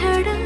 ছাড়া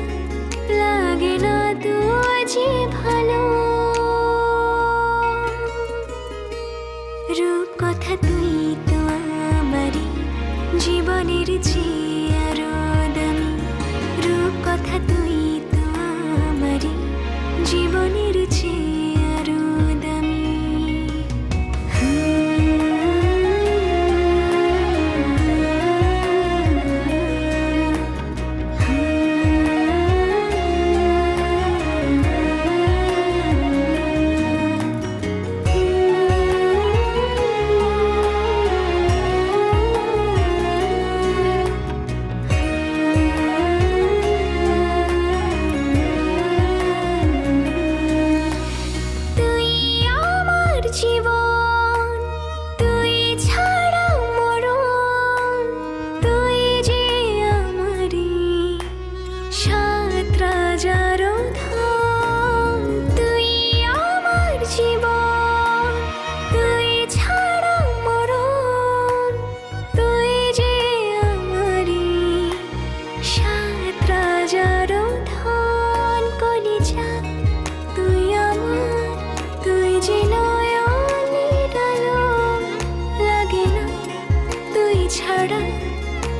ছাড়া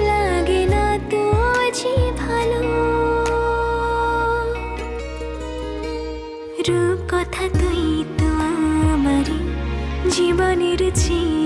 লাগে না তো যে ভালো। রূপ কথা তুই তো আমারই জীবনের চেয়ে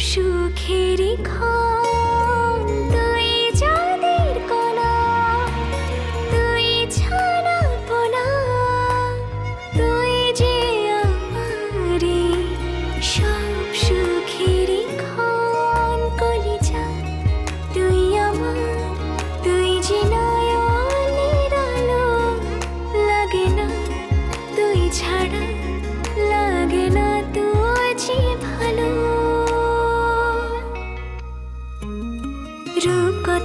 সুখের ক্ষণ